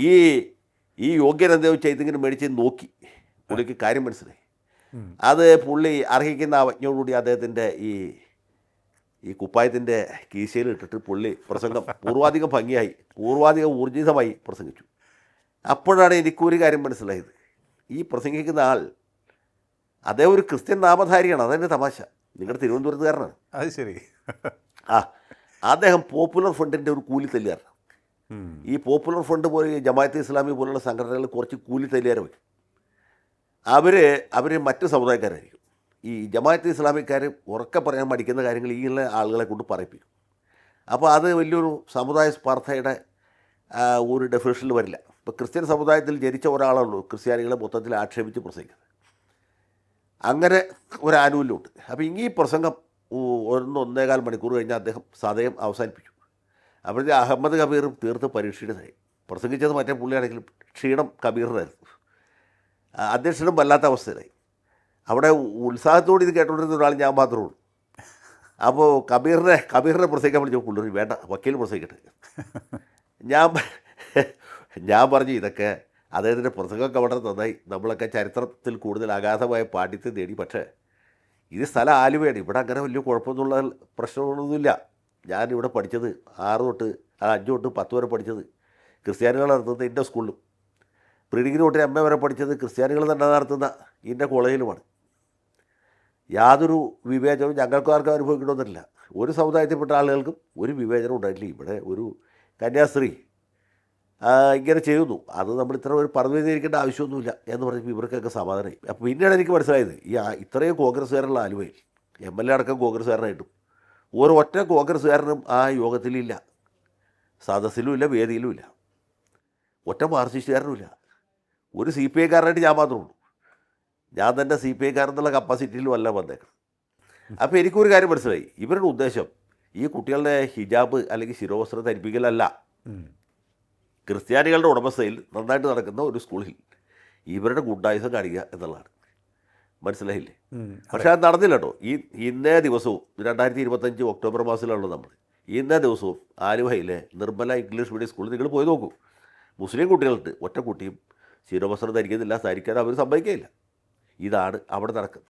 ഈ ഈ യോഗ്യൻ എന്താ വെച്ചാൽ ഇതിങ്ങനെ മേടിച്ച് നോക്കി. പുള്ളിക്ക് കാര്യം മനസ്സിലായി. അത് പുള്ളി അർഹിക്കുന്ന അവജ്ഞയോടുകൂടി അദ്ദേഹത്തിന്റെ ഈ ഈ കുപ്പായത്തിന്റെ കീശയിൽ ഇട്ടിട്ട് പുള്ളി പ്രസംഗം പൂർവാധികം ഭംഗിയായി പൂർവാധികം ഊർജിതമായി പ്രസംഗിച്ചു. അപ്പോഴാണ് എനിക്കൊരു കാര്യം മനസ്സിലായത്. ഈ പ്രസംഗിക്കുന്ന ആൾ അദ്ദേഹം ഒരു ക്രിസ്ത്യൻ നാമധാരിയാണ്. അതെന്റെ തമാശ. നിങ്ങളുടെ തിരുവനന്തപുരത്തുകാരനാണ്. അത് ശരി. ആ അദ്ദേഹം പോപ്പുലർ ഫണ്ടിന്റെ ഒരു കൂലി തല്ലുകാരനാണ്. ഈ പോപ്പുലർ ഫ്രണ്ട് പോലെ ഈ ജമാഅത്ത് ഇസ്ലാമി പോലുള്ള സംഘടനകൾ കുറച്ച് കൂലി വയ്ക്കും അവർ അവർ മറ്റു സമുദായക്കാരായിരിക്കും. ഈ ജമാഅത്ത് ഇസ്ലാമിക്കാർ ഉറക്കെ പറയാൻ പഠിക്കുന്ന കാര്യങ്ങൾ ഈ ആളുകളെ കൊണ്ട് പറയിപ്പിക്കും. അപ്പോൾ അത് വലിയൊരു സമുദായ സ്പർദ്ധയുടെ ഒരു ഡെഫിനേഷനിൽ വരില്ല. ഇപ്പോൾ ക്രിസ്ത്യൻ സമുദായത്തിൽ ജനിച്ച ഒരാളുള്ളൂ ക്രിസ്ത്യാനികളെ മൊത്തത്തിൽ ആക്ഷേപിച്ച് പ്രസംഗിക്കുന്നത്. അങ്ങനെ ഒരു ആനുകൂല്യമുണ്ട്. അപ്പോൾ ഈ പ്രസംഗം ഒന്ന് ഒന്നേകാൽ മണിക്കൂർ കഴിഞ്ഞ് അദ്ദേഹം സദയം അവസാനിപ്പിച്ചു അപ്പോഴത്തെ അഹമ്മദ് കബീറും തീർത്ത് പരീക്ഷിതനായി പ്രസംഗിച്ചത് മറ്റേ പുള്ളിയാണെങ്കിലും ക്ഷീണം കബീറിനായിരുന്നു. അധ്യക്ഷനും വല്ലാത്ത അവസ്ഥയിലായി. അവിടെ ഉത്സാഹത്തോടെ ഇത് കേട്ടുകൊണ്ടിരുന്ന ഒരാൾ ഞാൻ മാത്രമേ ഉള്ളൂ. അപ്പോൾ കബീറിനെ കബീറിനെ പ്രസംഗിക്കാൻ വിളിച്ചു പുള്ളി വേണ്ട വക്കീൽ പ്രസംഗിക്കട്ടെ. ഞാൻ ഞാൻ പറഞ്ഞു ഇതൊക്കെ അദ്ദേഹത്തിന്റെ പ്രസംഗമൊക്കെ വളരെ നന്നായി. നമ്മളൊക്കെ ചരിത്രത്തിൽ കൂടുതൽ അഗാധമായ പാണ്ഡിത്യം നേടി. പക്ഷേ ഇത് സ്ഥലം ആലുവയാണ്. ഇവിടെ അങ്ങനെ വലിയ കുഴപ്പമൊന്നുള്ള പ്രശ്നങ്ങളൊന്നുമില്ല. ഞാൻ ഇവിടെ പഠിച്ചത് ആറ് തൊട്ട് അഞ്ച് തൊട്ട് പത്ത് വരെ പഠിച്ചത് ക്രിസ്ത്യാനികൾ നടത്തുന്ന ഇന്റെ സ്കൂളിലും. പ്രീ ഡിഗ്രി തൊട്ട് എം എ വരെ പഠിച്ചത് ക്രിസ്ത്യാനികൾ തന്നെ നടത്തുന്ന ഇന്റെ കോളേജിലുമാണ്. യാതൊരു വിവേചനവും ഞങ്ങൾക്കാർക്കും അനുഭവിക്കണമെന്നില്ല ഒരു സമുദായത്തിൽപ്പെട്ട ആളുകൾക്കും ഒരു വിവേചനം ഉണ്ടായിട്ടില്ല. ഇവിടെ ഒരു കന്യാസ്ത്രീ ഇങ്ങനെ ചെയ്യുന്നു. അത് നമ്മൾ ഇത്ര ഒരു പറഞ്ഞിരിക്കേണ്ട ആവശ്യമൊന്നുമില്ല എന്ന് പറഞ്ഞപ്പോൾ ഇവർക്കൊക്കെ സമാധാനമായി. അപ്പോൾ പിന്നീട് എനിക്ക് മനസ്സിലായത് ഈ ഇത്രയും കോൺഗ്രസ്സുകാരുള്ള ആലുവയിൽ എം എൽ എ അടക്കം കോൺഗ്രസ്സുകാരനായിട്ടും ഒരു ഒറ്റ കോൺഗ്രസ്സുകാരനും ആ യോഗത്തിലില്ല. സദസ്സിലും ഇല്ല വേദിയിലും ഇല്ല ഒറ്റ മാർസിസ്റ്റുകാരനും ഇല്ല ഒരു സി പി ഐക്കാരനായിട്ട് ഞാൻ മാത്രമേ ഉള്ളൂ. ഞാൻ തന്നെ സി പി ഐക്കാരെന്നുള്ള കപ്പാസിറ്റിയിലും അല്ല വന്നേക്കണം അപ്പോൾ എനിക്കൊരു കാര്യം മനസ്സിലായി. ഇവരുടെ ഉദ്ദേശം ഈ കുട്ടികളുടെ ഹിജാബ് അല്ലെങ്കിൽ ശിരോവസ്ത്രം ധരിപ്പിക്കലല്ല. ക്രിസ്ത്യാനികളുടെ ഉടമസ്ഥയിൽ നന്നായിട്ട് നടക്കുന്ന ഒരു സ്കൂളിൽ ഇവരുടെ ഗുണ്ടായുസം കാണിക്കുക എന്നുള്ളതാണ്. മനസ്സിലായില്ലേ? പക്ഷെ അത് നടന്നില്ല കേട്ടോ. ഈ ഇന്നേ ദിവസവും രണ്ടായിരത്തി ഇരുപത്തഞ്ച് ഒക്ടോബർ മാസത്തിലാണല്ലോ നമ്മൾ ഇന്നേ ദിവസവും ആലുവയിലെ നിർമ്മല ഇംഗ്ലീഷ് മീഡിയം സ്കൂളിൽ നിങ്ങൾ പോയി നോക്കൂ. മുസ്ലിം കുട്ടികളുണ്ട്. ഒറ്റ കുട്ടിയും ശിരോവസ്ത്രം ധരിക്കുന്നില്ല ധരിക്കാൻ അവർ സമ്മതിക്കുകയില്ല. ഇതാണ് അവിടെ നടക്കുന്നത്.